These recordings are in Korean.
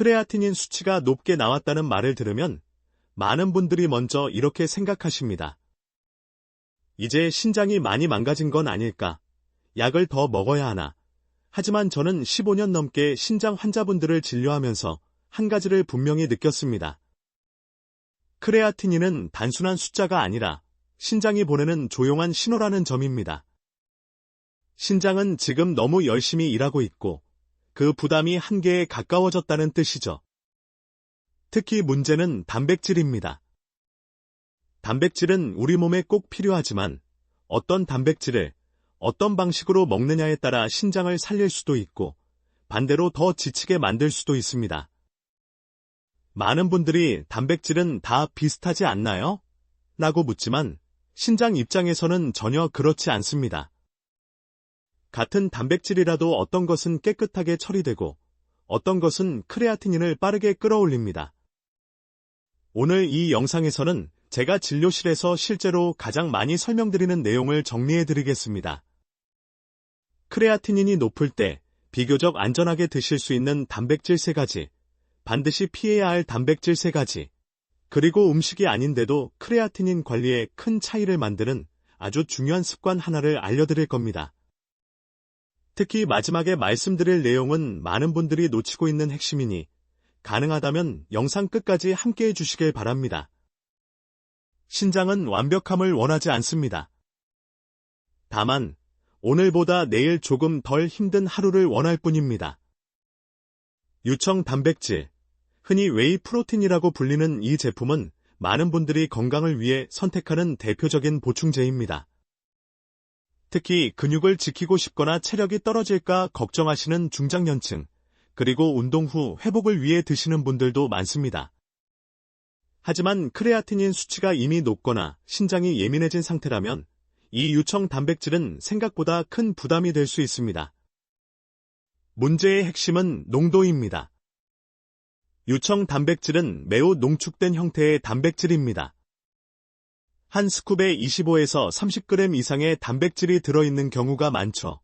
크레아티닌 수치가 높게 나왔다는 말을 들으면 많은 분들이 먼저 이렇게 생각하십니다. 이제 신장이 많이 망가진 건 아닐까? 약을 더 먹어야 하나? 하지만 저는 15년 넘게 신장 환자분들을 진료하면서 한 가지를 분명히 느꼈습니다. 크레아티닌은 단순한 숫자가 아니라 신장이 보내는 조용한 신호라는 점입니다. 신장은 지금 너무 열심히 일하고 있고 그 부담이 한계에 가까워졌다는 뜻이죠. 특히 문제는 단백질입니다. 단백질은 우리 몸에 꼭 필요하지만 어떤 단백질을 어떤 방식으로 먹느냐에 따라 신장을 살릴 수도 있고 반대로 더 지치게 만들 수도 있습니다. 많은 분들이 단백질은 다 비슷하지 않나요? 라고 묻지만 신장 입장에서는 전혀 그렇지 않습니다. 같은 단백질이라도 어떤 것은 깨끗하게 처리되고 어떤 것은 크레아티닌을 빠르게 끌어올립니다. 오늘 이 영상에서는 제가 진료실에서 실제로 가장 많이 설명드리는 내용을 정리해 드리겠습니다. 크레아티닌이 높을 때 비교적 안전하게 드실 수 있는 단백질 3가지, 반드시 피해야 할 단백질 3가지, 그리고 음식이 아닌데도 크레아티닌 관리에 큰 차이를 만드는 아주 중요한 습관 하나를 알려드릴 겁니다. 특히 마지막에 말씀드릴 내용은 많은 분들이 놓치고 있는 핵심이니 가능하다면 영상 끝까지 함께 해주시길 바랍니다. 신장은 완벽함을 원하지 않습니다. 다만 오늘보다 내일 조금 덜 힘든 하루를 원할 뿐입니다. 유청 단백질, 흔히 웨이 프로틴이라고 불리는 이 제품은 많은 분들이 건강을 위해 선택하는 대표적인 보충제입니다. 특히 근육을 지키고 싶거나 체력이 떨어질까 걱정하시는 중장년층, 그리고 운동 후 회복을 위해 드시는 분들도 많습니다. 하지만 크레아티닌 수치가 이미 높거나 신장이 예민해진 상태라면 이 유청 단백질은 생각보다 큰 부담이 될 수 있습니다. 문제의 핵심은 농도입니다. 유청 단백질은 매우 농축된 형태의 단백질입니다. 한 스쿱에 25에서 30g 이상의 단백질이 들어있는 경우가 많죠.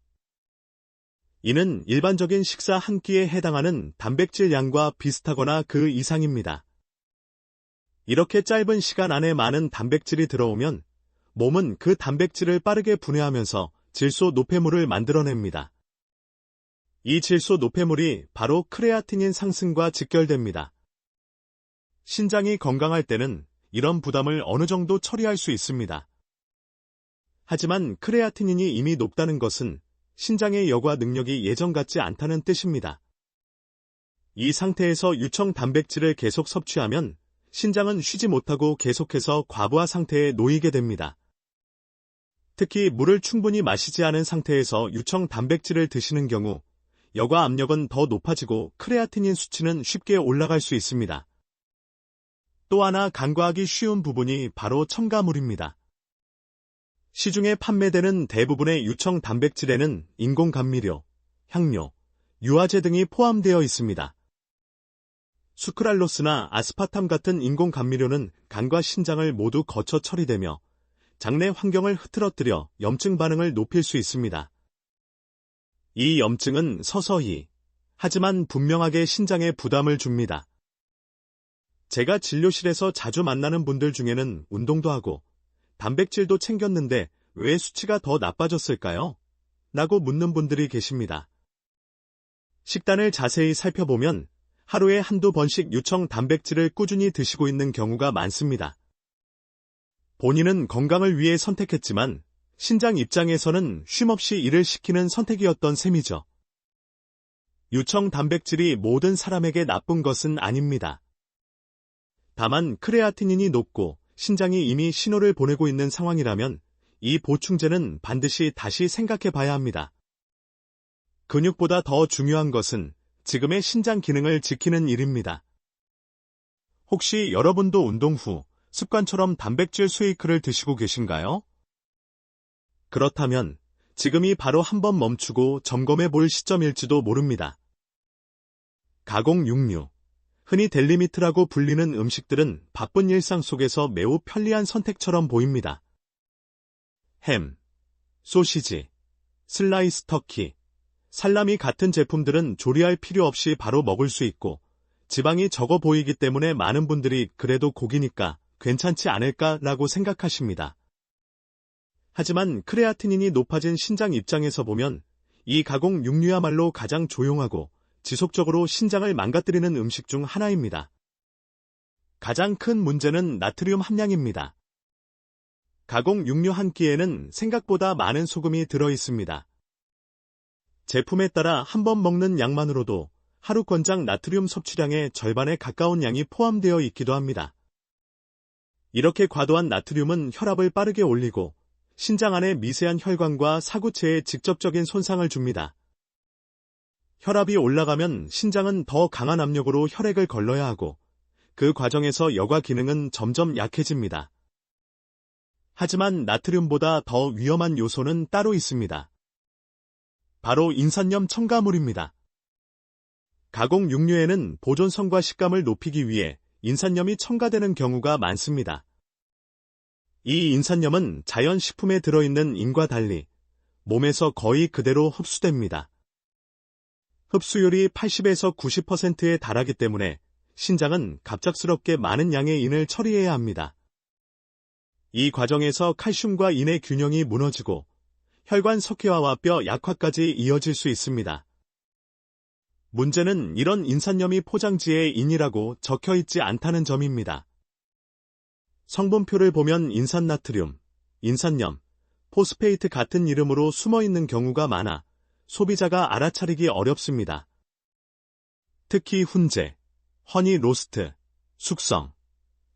이는 일반적인 식사 한 끼에 해당하는 단백질 양과 비슷하거나 그 이상입니다. 이렇게 짧은 시간 안에 많은 단백질이 들어오면 몸은 그 단백질을 빠르게 분해하면서 질소 노폐물을 만들어냅니다. 이 질소 노폐물이 바로 크레아티닌 상승과 직결됩니다. 신장이 건강할 때는 이런 부담을 어느 정도 처리할 수 있습니다. 하지만 크레아티닌이 이미 높다는 것은 신장의 여과 능력이 예전 같지 않다는 뜻입니다. 이 상태에서 유청 단백질을 계속 섭취하면 신장은 쉬지 못하고 계속해서 과부하 상태에 놓이게 됩니다. 특히 물을 충분히 마시지 않은 상태에서 유청 단백질을 드시는 경우 여과 압력은 더 높아지고 크레아티닌 수치는 쉽게 올라갈 수 있습니다. 또 하나 간과하기 쉬운 부분이 바로 첨가물입니다. 시중에 판매되는 대부분의 유청 단백질에는 인공 감미료, 향료, 유화제 등이 포함되어 있습니다. 수크랄로스나 아스파탐 같은 인공 감미료는 간과 신장을 모두 거쳐 처리되며 장내 환경을 흐트러뜨려 염증 반응을 높일 수 있습니다. 이 염증은 서서히, 하지만 분명하게 신장에 부담을 줍니다. 제가 진료실에서 자주 만나는 분들 중에는 운동도 하고 단백질도 챙겼는데 왜 수치가 더 나빠졌을까요? 라고 묻는 분들이 계십니다. 식단을 자세히 살펴보면 하루에 한두 번씩 유청 단백질을 꾸준히 드시고 있는 경우가 많습니다. 본인은 건강을 위해 선택했지만 신장 입장에서는 쉼없이 일을 시키는 선택이었던 셈이죠. 유청 단백질이 모든 사람에게 나쁜 것은 아닙니다. 다만 크레아티닌이 높고 신장이 이미 신호를 보내고 있는 상황이라면 이 보충제는 반드시 다시 생각해 봐야 합니다. 근육보다 더 중요한 것은 지금의 신장 기능을 지키는 일입니다. 혹시 여러분도 운동 후 습관처럼 단백질 스웨이크를 드시고 계신가요? 그렇다면 지금이 바로 한번 멈추고 점검해 볼 시점일지도 모릅니다. 가공 육류, 흔히 델리미트라고 불리는 음식들은 바쁜 일상 속에서 매우 편리한 선택처럼 보입니다. 햄, 소시지, 슬라이스 터키, 살라미 같은 제품들은 조리할 필요 없이 바로 먹을 수 있고 지방이 적어 보이기 때문에 많은 분들이 그래도 고기니까 괜찮지 않을까라고 생각하십니다. 하지만 크레아티닌이 높아진 신장 입장에서 보면 이 가공 육류야말로 가장 조용하고 지속적으로 신장을 망가뜨리는 음식 중 하나입니다. 가장 큰 문제는 나트륨 함량입니다. 가공 육류 한 끼에는 생각보다 많은 소금이 들어 있습니다. 제품에 따라 한 번 먹는 양만으로도 하루 권장 나트륨 섭취량의 절반에 가까운 양이 포함되어 있기도 합니다. 이렇게 과도한 나트륨은 혈압을 빠르게 올리고 신장 안의 미세한 혈관과 사구체에 직접적인 손상을 줍니다. 혈압이 올라가면 신장은 더 강한 압력으로 혈액을 걸러야 하고 그 과정에서 여과 기능은 점점 약해집니다. 하지만 나트륨보다 더 위험한 요소는 따로 있습니다. 바로 인산염 첨가물입니다. 가공 육류에는 보존성과 식감을 높이기 위해 인산염이 첨가되는 경우가 많습니다. 이 인산염은 자연 식품에 들어있는 인과 달리 몸에서 거의 그대로 흡수됩니다. 흡수율이 80에서 90%에 달하기 때문에 신장은 갑작스럽게 많은 양의 인을 처리해야 합니다. 이 과정에서 칼슘과 인의 균형이 무너지고 혈관 석회화와 뼈 약화까지 이어질 수 있습니다. 문제는 이런 인산염이 포장지에 인이라고 적혀 있지 않다는 점입니다. 성분표를 보면 인산나트륨, 인산염, 포스페이트 같은 이름으로 숨어 있는 경우가 많아 소비자가 알아차리기 어렵습니다. 특히 훈제, 허니 로스트, 숙성,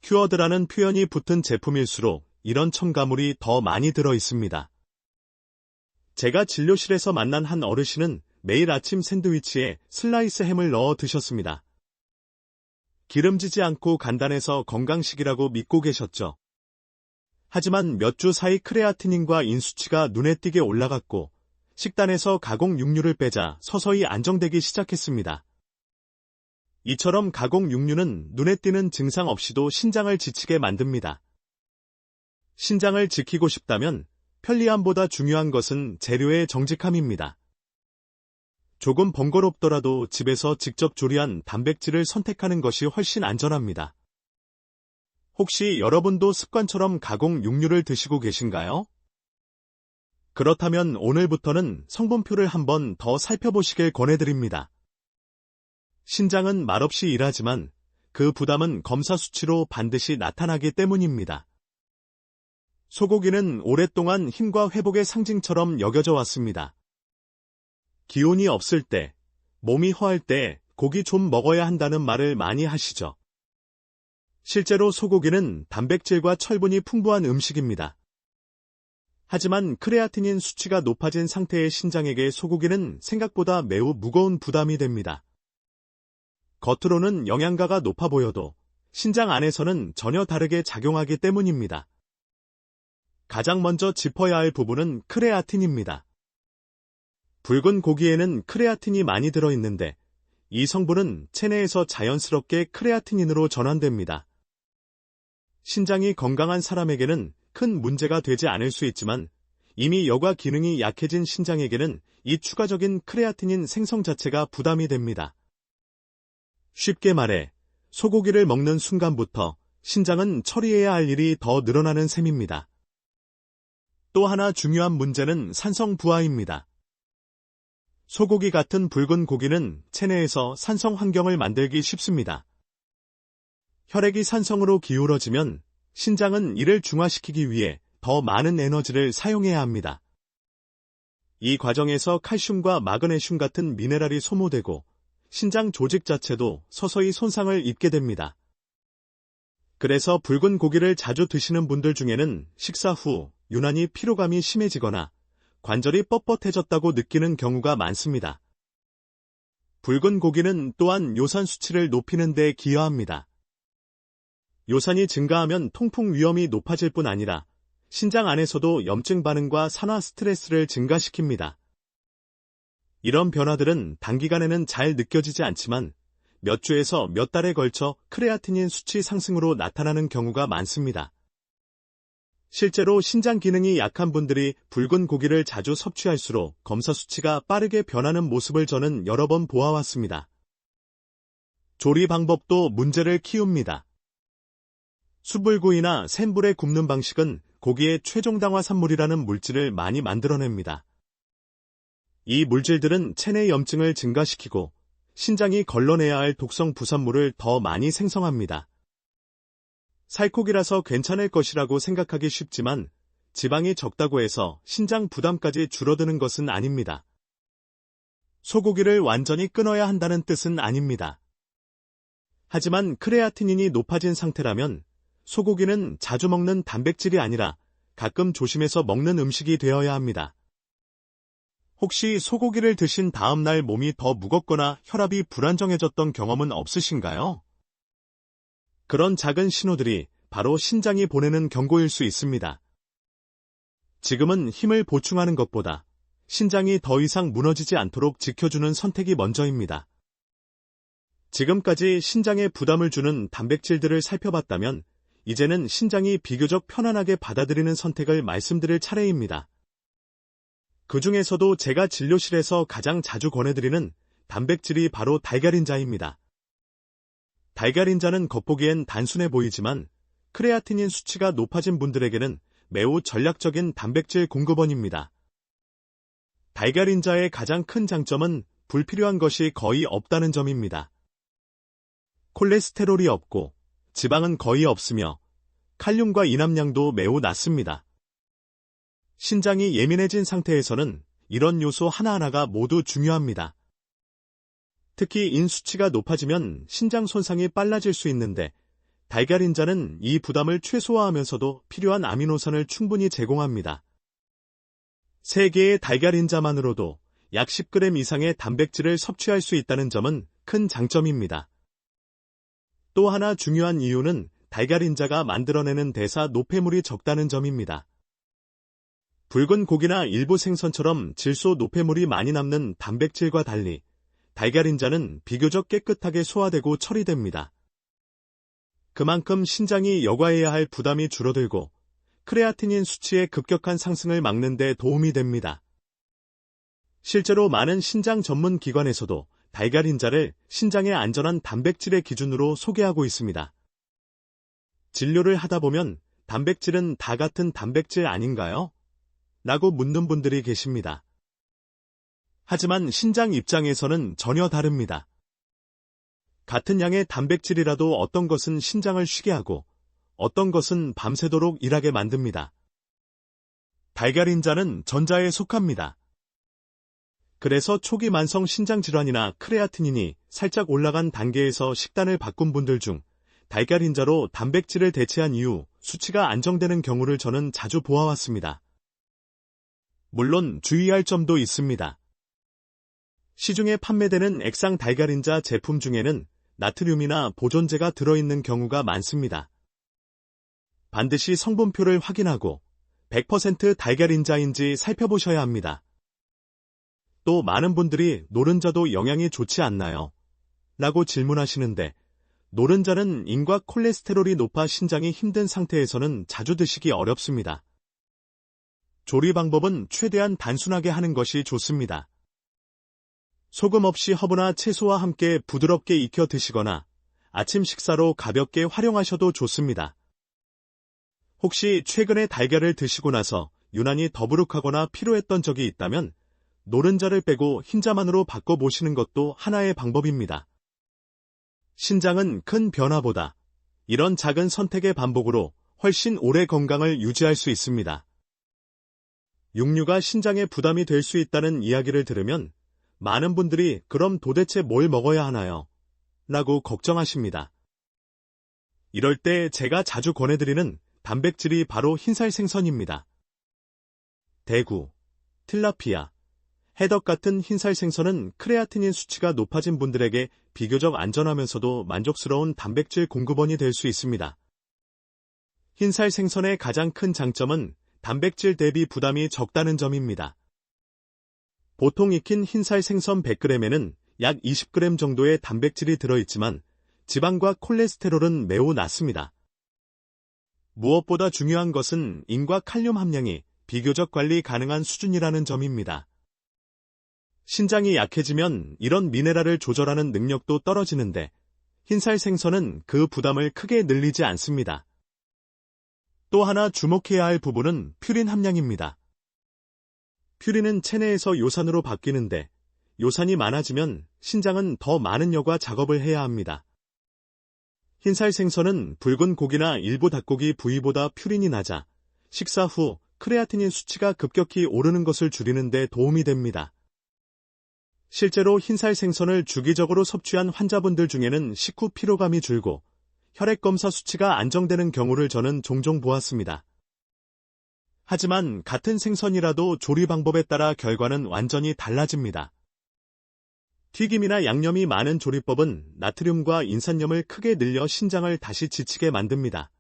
큐어드라는 표현이 붙은 제품일수록 이런 첨가물이 더 많이 들어 있습니다. 제가 진료실에서 만난 한 어르신은 매일 아침 샌드위치에 슬라이스 햄을 넣어 드셨습니다. 기름지지 않고 간단해서 건강식이라고 믿고 계셨죠. 하지만 몇 주 사이 크레아티닌과 인수치가 눈에 띄게 올라갔고 식단에서 가공 육류를 빼자 서서히 안정되기 시작했습니다. 이처럼 가공 육류는 눈에 띄는 증상 없이도 신장을 지치게 만듭니다. 신장을 지키고 싶다면 편리함보다 중요한 것은 재료의 정직함입니다. 조금 번거롭더라도 집에서 직접 조리한 단백질을 선택하는 것이 훨씬 안전합니다. 혹시 여러분도 습관처럼 가공 육류를 드시고 계신가요? 그렇다면 오늘부터는 성분표를 한번 더 살펴보시길 권해드립니다. 신장은 말없이 일하지만 그 부담은 검사 수치로 반드시 나타나기 때문입니다. 소고기는 오랫동안 힘과 회복의 상징처럼 여겨져 왔습니다. 기운이 없을 때, 몸이 허할 때 고기 좀 먹어야 한다는 말을 많이 하시죠. 실제로 소고기는 단백질과 철분이 풍부한 음식입니다. 하지만 크레아티닌 수치가 높아진 상태의 신장에게 소고기는 생각보다 매우 무거운 부담이 됩니다. 겉으로는 영양가가 높아 보여도 신장 안에서는 전혀 다르게 작용하기 때문입니다. 가장 먼저 짚어야 할 부분은 크레아틴입니다. 붉은 고기에는 크레아틴이 많이 들어있는데 이 성분은 체내에서 자연스럽게 크레아티닌으로 전환됩니다. 신장이 건강한 사람에게는 큰 문제가 되지 않을 수 있지만 이미 여과 기능이 약해진 신장에게는 이 추가적인 크레아티닌 생성 자체가 부담이 됩니다. 쉽게 말해 소고기를 먹는 순간부터 신장은 처리해야 할 일이 더 늘어나는 셈입니다. 또 하나 중요한 문제는 산성 부하입니다. 소고기 같은 붉은 고기는 체내에서 산성 환경을 만들기 쉽습니다. 혈액이 산성으로 기울어지면 신장은 이를 중화시키기 위해 더 많은 에너지를 사용해야 합니다. 이 과정에서 칼슘과 마그네슘 같은 미네랄이 소모되고 신장 조직 자체도 서서히 손상을 입게 됩니다. 그래서 붉은 고기를 자주 드시는 분들 중에는 식사 후 유난히 피로감이 심해지거나 관절이 뻣뻣해졌다고 느끼는 경우가 많습니다. 붉은 고기는 또한 요산 수치를 높이는 데 기여합니다. 요산이 증가하면 통풍 위험이 높아질 뿐 아니라 신장 안에서도 염증 반응과 산화 스트레스를 증가시킵니다. 이런 변화들은 단기간에는 잘 느껴지지 않지만 몇 주에서 몇 달에 걸쳐 크레아티닌 수치 상승으로 나타나는 경우가 많습니다. 실제로 신장 기능이 약한 분들이 붉은 고기를 자주 섭취할수록 검사 수치가 빠르게 변하는 모습을 저는 여러 번 보아왔습니다. 조리 방법도 문제를 키웁니다. 숯불구이나 센불에 굽는 방식은 고기의 최종당화 산물이라는 물질을 많이 만들어냅니다. 이 물질들은 체내 염증을 증가시키고 신장이 걸러내야 할 독성 부산물을 더 많이 생성합니다. 살코기라서 괜찮을 것이라고 생각하기 쉽지만 지방이 적다고 해서 신장 부담까지 줄어드는 것은 아닙니다. 소고기를 완전히 끊어야 한다는 뜻은 아닙니다. 하지만 크레아티닌이 높아진 상태라면 소고기는 자주 먹는 단백질이 아니라 가끔 조심해서 먹는 음식이 되어야 합니다. 혹시 소고기를 드신 다음 날 몸이 더 무겁거나 혈압이 불안정해졌던 경험은 없으신가요? 그런 작은 신호들이 바로 신장이 보내는 경고일 수 있습니다. 지금은 힘을 보충하는 것보다 신장이 더 이상 무너지지 않도록 지켜주는 선택이 먼저입니다. 지금까지 신장에 부담을 주는 단백질들을 살펴봤다면 이제는 신장이 비교적 편안하게 받아들이는 선택을 말씀드릴 차례입니다. 그 중에서도 제가 진료실에서 가장 자주 권해드리는 단백질이 바로 달걀인자입니다. 달걀인자는 겉보기엔 단순해 보이지만 크레아티닌 수치가 높아진 분들에게는 매우 전략적인 단백질 공급원입니다. 달걀인자의 가장 큰 장점은 불필요한 것이 거의 없다는 점입니다. 콜레스테롤이 없고 지방은 거의 없으며 칼륨과 이남량도 매우 낮습니다. 신장이 예민해진 상태에서는 이런 요소 하나하나가 모두 중요합니다. 특히 인 수치가 높아지면 신장 손상이 빨라질 수 있는데 달걀인자는 이 부담을 최소화하면서도 필요한 아미노산을 충분히 제공합니다. 3개의 달걀인자만으로도 약 10g 이상의 단백질을 섭취할 수 있다는 점은 큰 장점입니다. 또 하나 중요한 이유는 달걀인자가 만들어내는 대사 노폐물이 적다는 점입니다. 붉은 고기나 일부 생선처럼 질소 노폐물이 많이 남는 단백질과 달리 달걀인자는 비교적 깨끗하게 소화되고 처리됩니다. 그만큼 신장이 여과해야 할 부담이 줄어들고 크레아티닌 수치의 급격한 상승을 막는 데 도움이 됩니다. 실제로 많은 신장 전문 기관에서도 달걀인자를 신장의 안전한 단백질의 기준으로 소개하고 있습니다. 진료를 하다 보면 단백질은 다 같은 단백질 아닌가요? 라고 묻는 분들이 계십니다. 하지만 신장 입장에서는 전혀 다릅니다. 같은 양의 단백질이라도 어떤 것은 신장을 쉬게 하고 어떤 것은 밤새도록 일하게 만듭니다. 달걀인자는 전자에 속합니다. 그래서 초기 만성 신장 질환이나 크레아티닌이 살짝 올라간 단계에서 식단을 바꾼 분들 중 달걀인자로 단백질을 대체한 이후 수치가 안정되는 경우를 저는 자주 보아왔습니다. 물론 주의할 점도 있습니다. 시중에 판매되는 액상 달걀인자 제품 중에는 나트륨이나 보존제가 들어있는 경우가 많습니다. 반드시 성분표를 확인하고 100% 달걀인자인지 살펴보셔야 합니다. 또 많은 분들이 노른자도 영양이 좋지 않나요? 라고 질문하시는데 노른자는 인과 콜레스테롤이 높아 신장이 힘든 상태에서는 자주 드시기 어렵습니다. 조리 방법은 최대한 단순하게 하는 것이 좋습니다. 소금 없이 허브나 채소와 함께 부드럽게 익혀 드시거나 아침 식사로 가볍게 활용하셔도 좋습니다. 혹시 최근에 달걀을 드시고 나서 유난히 더부룩하거나 피로했던 적이 있다면 노른자를 빼고 흰자만으로 바꿔보시는 것도 하나의 방법입니다. 신장은 큰 변화보다 이런 작은 선택의 반복으로 훨씬 오래 건강을 유지할 수 있습니다. 육류가 신장에 부담이 될 수 있다는 이야기를 들으면 많은 분들이 그럼 도대체 뭘 먹어야 하나요? 라고 걱정하십니다. 이럴 때 제가 자주 권해드리는 단백질이 바로 흰살 생선입니다. 대구, 틸라피아, 해덕 같은 흰살 생선은 크레아티닌 수치가 높아진 분들에게 비교적 안전하면서도 만족스러운 단백질 공급원이 될 수 있습니다. 흰살 생선의 가장 큰 장점은 단백질 대비 부담이 적다는 점입니다. 보통 익힌 흰살 생선 100g에는 약 20g 정도의 단백질이 들어있지만 지방과 콜레스테롤은 매우 낮습니다. 무엇보다 중요한 것은 인과 칼륨 함량이 비교적 관리 가능한 수준이라는 점입니다. 신장이 약해지면 이런 미네랄을 조절하는 능력도 떨어지는데 흰살 생선은 그 부담을 크게 늘리지 않습니다. 또 하나 주목해야 할 부분은 퓨린 함량입니다. 퓨린은 체내에서 요산으로 바뀌는데 요산이 많아지면 신장은 더 많은 여과 작업을 해야 합니다. 흰살 생선은 붉은 고기나 일부 닭고기 부위보다 퓨린이 낮아 식사 후 크레아티닌 수치가 급격히 오르는 것을 줄이는 데 도움이 됩니다. 실제로 흰살 생선을 주기적으로 섭취한 환자분들 중에는 식후 피로감이 줄고 혈액검사 수치가 안정되는 경우를 저는 종종 보았습니다. 하지만 같은 생선이라도 조리 방법에 따라 결과는 완전히 달라집니다. 튀김이나 양념이 많은 조리법은 나트륨과 인산염을 크게 늘려 신장을 다시 지치게 만듭니다.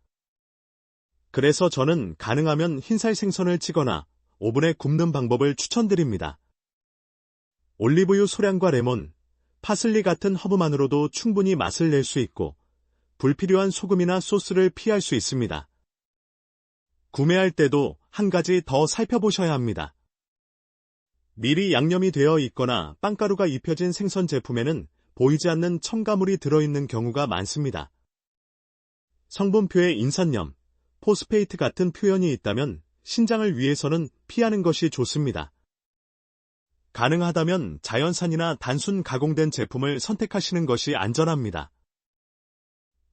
그래서 저는 가능하면 흰살 생선을 찌거나 오븐에 굽는 방법을 추천드립니다. 올리브유 소량과 레몬, 파슬리 같은 허브만으로도 충분히 맛을 낼 수 있고 불필요한 소금이나 소스를 피할 수 있습니다. 구매할 때도 한 가지 더 살펴보셔야 합니다. 미리 양념이 되어 있거나 빵가루가 입혀진 생선 제품에는 보이지 않는 첨가물이 들어있는 경우가 많습니다. 성분표에 인산염, 포스페이트 같은 표현이 있다면 신장을 위해서는 피하는 것이 좋습니다. 가능하다면 자연산이나 단순 가공된 제품을 선택하시는 것이 안전합니다.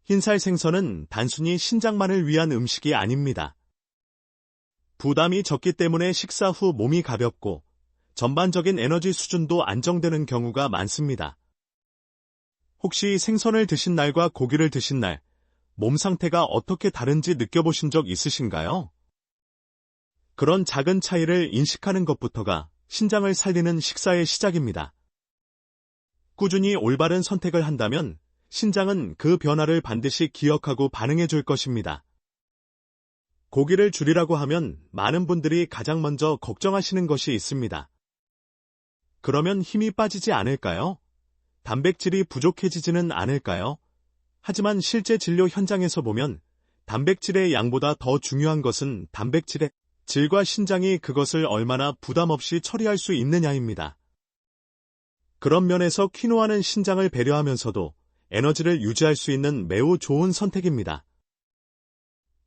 흰살 생선은 단순히 신장만을 위한 음식이 아닙니다. 부담이 적기 때문에 식사 후 몸이 가볍고 전반적인 에너지 수준도 안정되는 경우가 많습니다. 혹시 생선을 드신 날과 고기를 드신 날, 몸 상태가 어떻게 다른지 느껴보신 적 있으신가요? 그런 작은 차이를 인식하는 것부터가 신장을 살리는 식사의 시작입니다. 꾸준히 올바른 선택을 한다면 신장은 그 변화를 반드시 기억하고 반응해 줄 것입니다. 고기를 줄이라고 하면 많은 분들이 가장 먼저 걱정하시는 것이 있습니다. 그러면 힘이 빠지지 않을까요? 단백질이 부족해지지는 않을까요? 하지만 실제 진료 현장에서 보면 단백질의 양보다 더 중요한 것은 단백질의 질과 신장이 그것을 얼마나 부담 없이 처리할 수 있느냐입니다. 그런 면에서 퀴노아는 신장을 배려하면서도 에너지를 유지할 수 있는 매우 좋은 선택입니다.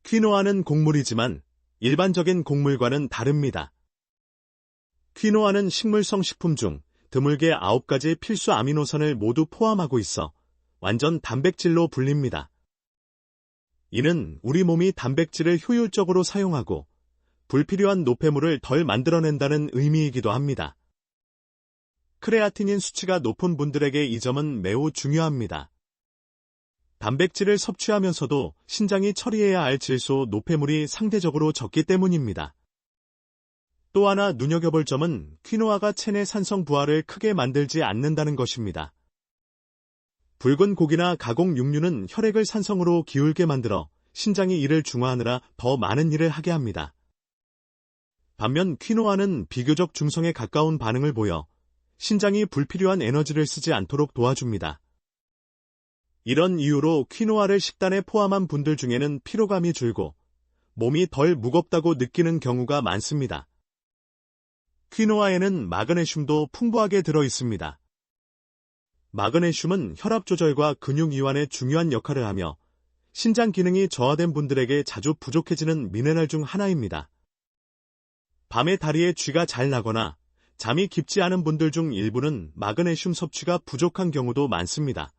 퀴노아는 곡물이지만 일반적인 곡물과는 다릅니다. 퀴노아는 식물성 식품 중 드물게 9가지 필수 아미노산을 모두 포함하고 있어 완전 단백질로 불립니다. 이는 우리 몸이 단백질을 효율적으로 사용하고 불필요한 노폐물을 덜 만들어낸다는 의미이기도 합니다. 크레아티닌 수치가 높은 분들에게 이 점은 매우 중요합니다. 단백질을 섭취하면서도 신장이 처리해야 할 질소 노폐물이 상대적으로 적기 때문입니다. 또 하나 눈여겨볼 점은 퀴노아가 체내 산성 부하를 크게 만들지 않는다는 것입니다. 붉은 고기나 가공 육류는 혈액을 산성으로 기울게 만들어 신장이 이를 중화하느라 더 많은 일을 하게 합니다. 반면 퀴노아는 비교적 중성에 가까운 반응을 보여 신장이 불필요한 에너지를 쓰지 않도록 도와줍니다. 이런 이유로 퀴노아를 식단에 포함한 분들 중에는 피로감이 줄고 몸이 덜 무겁다고 느끼는 경우가 많습니다. 퀴노아에는 마그네슘도 풍부하게 들어 있습니다. 마그네슘은 혈압 조절과 근육 이완에 중요한 역할을 하며 신장 기능이 저하된 분들에게 자주 부족해지는 미네랄 중 하나입니다. 밤에 다리에 쥐가 잘 나거나 잠이 깊지 않은 분들 중 일부는 마그네슘 섭취가 부족한 경우도 많습니다.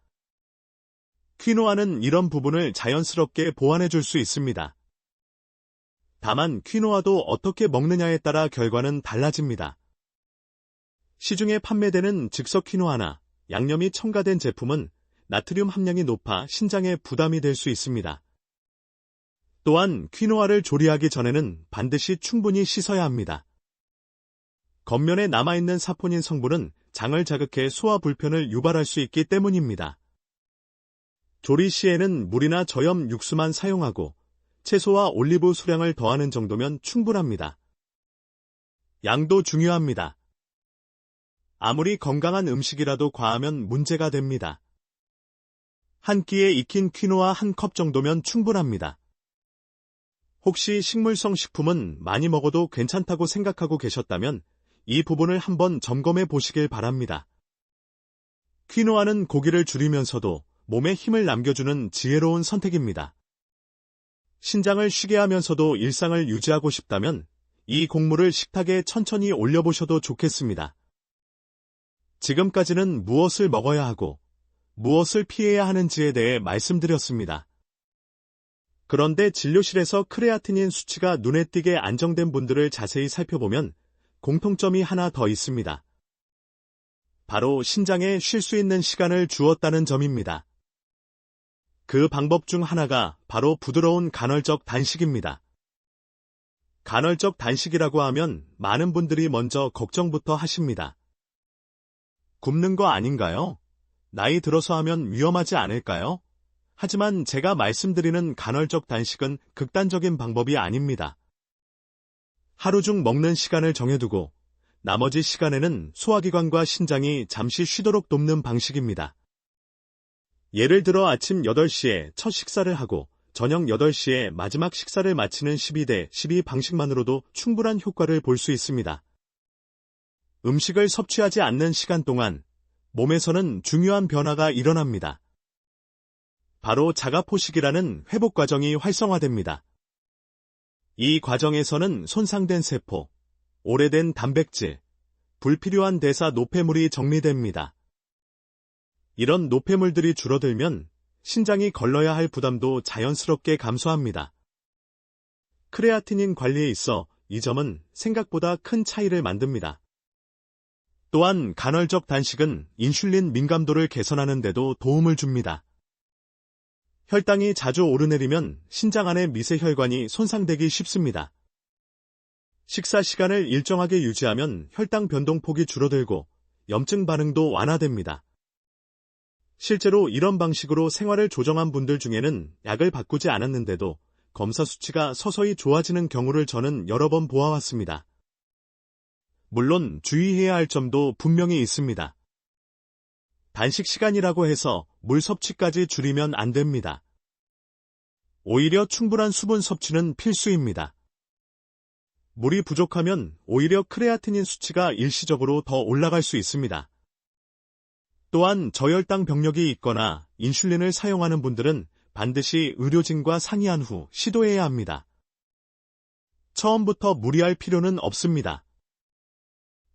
퀴노아는 이런 부분을 자연스럽게 보완해 줄 수 있습니다. 다만 퀴노아도 어떻게 먹느냐에 따라 결과는 달라집니다. 시중에 판매되는 즉석 퀴노아나 양념이 첨가된 제품은 나트륨 함량이 높아 신장에 부담이 될 수 있습니다. 또한 퀴노아를 조리하기 전에는 반드시 충분히 씻어야 합니다. 겉면에 남아있는 사포닌 성분은 장을 자극해 소화 불편을 유발할 수 있기 때문입니다. 조리 시에는 물이나 저염 육수만 사용하고 채소와 올리브 수량을 더하는 정도면 충분합니다. 양도 중요합니다. 아무리 건강한 음식이라도 과하면 문제가 됩니다. 한 끼에 익힌 퀴노아 한 컵 정도면 충분합니다. 혹시 식물성 식품은 많이 먹어도 괜찮다고 생각하고 계셨다면 이 부분을 한번 점검해 보시길 바랍니다. 퀴노아는 고기를 줄이면서도 몸에 힘을 남겨주는 지혜로운 선택입니다. 신장을 쉬게 하면서도 일상을 유지하고 싶다면 이 곡물을 식탁에 천천히 올려보셔도 좋겠습니다. 지금까지는 무엇을 먹어야 하고 무엇을 피해야 하는지에 대해 말씀드렸습니다. 그런데 진료실에서 크레아티닌 수치가 눈에 띄게 안정된 분들을 자세히 살펴보면 공통점이 하나 더 있습니다. 바로 신장에 쉴 수 있는 시간을 주었다는 점입니다. 그 방법 중 하나가 바로 부드러운 간헐적 단식입니다. 간헐적 단식이라고 하면 많은 분들이 먼저 걱정부터 하십니다. 굶는 거 아닌가요? 나이 들어서 하면 위험하지 않을까요? 하지만 제가 말씀드리는 간헐적 단식은 극단적인 방법이 아닙니다. 하루 중 먹는 시간을 정해두고 나머지 시간에는 소화기관과 신장이 잠시 쉬도록 돕는 방식입니다. 예를 들어 아침 8시에 첫 식사를 하고 저녁 8시에 마지막 식사를 마치는 12대 12 방식만으로도 충분한 효과를 볼 수 있습니다. 음식을 섭취하지 않는 시간 동안 몸에서는 중요한 변화가 일어납니다. 바로 자가포식이라는 회복 과정이 활성화됩니다. 이 과정에서는 손상된 세포, 오래된 단백질, 불필요한 대사 노폐물이 정리됩니다. 이런 노폐물들이 줄어들면 신장이 걸러야 할 부담도 자연스럽게 감소합니다. 크레아티닌 관리에 있어 이 점은 생각보다 큰 차이를 만듭니다. 또한 간헐적 단식은 인슐린 민감도를 개선하는 데도 도움을 줍니다. 혈당이 자주 오르내리면 신장 안의 미세혈관이 손상되기 쉽습니다. 식사 시간을 일정하게 유지하면 혈당 변동폭이 줄어들고 염증 반응도 완화됩니다. 실제로 이런 방식으로 생활을 조정한 분들 중에는 약을 바꾸지 않았는데도 검사 수치가 서서히 좋아지는 경우를 저는 여러 번 보아왔습니다. 물론 주의해야 할 점도 분명히 있습니다. 단식 시간이라고 해서 물 섭취까지 줄이면 안 됩니다. 오히려 충분한 수분 섭취는 필수입니다. 물이 부족하면 오히려 크레아티닌 수치가 일시적으로 더 올라갈 수 있습니다. 또한 저혈당 병력이 있거나 인슐린을 사용하는 분들은 반드시 의료진과 상의한 후 시도해야 합니다. 처음부터 무리할 필요는 없습니다.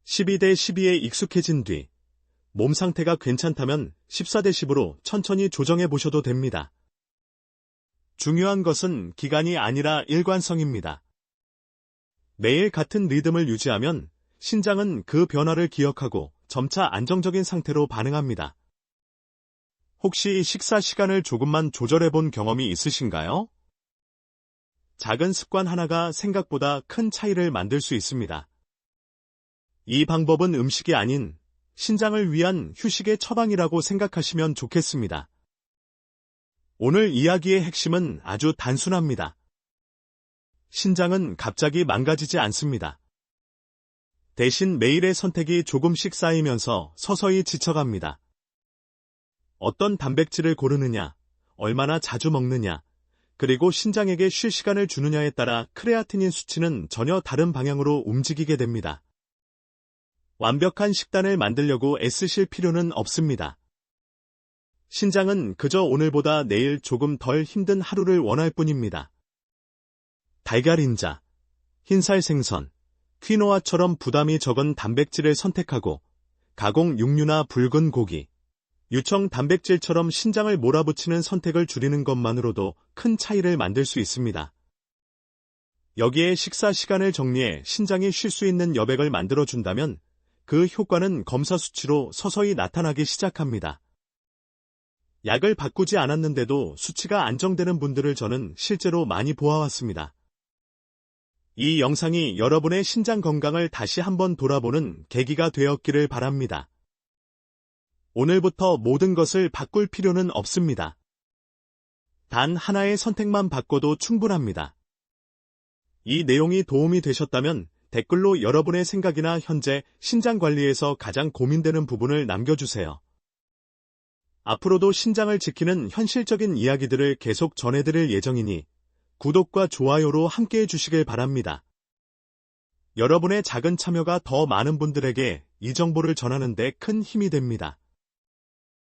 12대 12에 익숙해진 뒤 몸 상태가 괜찮다면 14대 10으로 천천히 조정해 보셔도 됩니다. 중요한 것은 기간이 아니라 일관성입니다. 매일 같은 리듬을 유지하면 신장은 그 변화를 기억하고 점차 안정적인 상태로 반응합니다. 혹시 식사 시간을 조금만 조절해 본 경험이 있으신가요? 작은 습관 하나가 생각보다 큰 차이를 만들 수 있습니다. 이 방법은 음식이 아닌 신장을 위한 휴식의 처방이라고 생각하시면 좋겠습니다. 오늘 이야기의 핵심은 아주 단순합니다. 신장은 갑자기 망가지지 않습니다. 대신 매일의 선택이 조금씩 쌓이면서 서서히 지쳐갑니다. 어떤 단백질을 고르느냐, 얼마나 자주 먹느냐, 그리고 신장에게 쉴 시간을 주느냐에 따라 크레아티닌 수치는 전혀 다른 방향으로 움직이게 됩니다. 완벽한 식단을 만들려고 애쓰실 필요는 없습니다. 신장은 그저 오늘보다 내일 조금 덜 힘든 하루를 원할 뿐입니다. 달걀 인자, 흰살 생선, 퀴노아처럼 부담이 적은 단백질을 선택하고 가공 육류나 붉은 고기, 유청 단백질처럼 신장을 몰아붙이는 선택을 줄이는 것만으로도 큰 차이를 만들 수 있습니다. 여기에 식사 시간을 정리해 신장이 쉴 수 있는 여백을 만들어준다면 그 효과는 검사 수치로 서서히 나타나기 시작합니다. 약을 바꾸지 않았는데도 수치가 안정되는 분들을 저는 실제로 많이 보아왔습니다. 이 영상이 여러분의 신장 건강을 다시 한번 돌아보는 계기가 되었기를 바랍니다. 오늘부터 모든 것을 바꿀 필요는 없습니다. 단 하나의 선택만 바꿔도 충분합니다. 이 내용이 도움이 되셨다면 댓글로 여러분의 생각이나 현재 신장 관리에서 가장 고민되는 부분을 남겨주세요. 앞으로도 신장을 지키는 현실적인 이야기들을 계속 전해드릴 예정이니 구독과 좋아요로 함께 해 주시길 바랍니다. 여러분의 작은 참여가 더 많은 분들에게 이 정보를 전하는 데 큰 힘이 됩니다.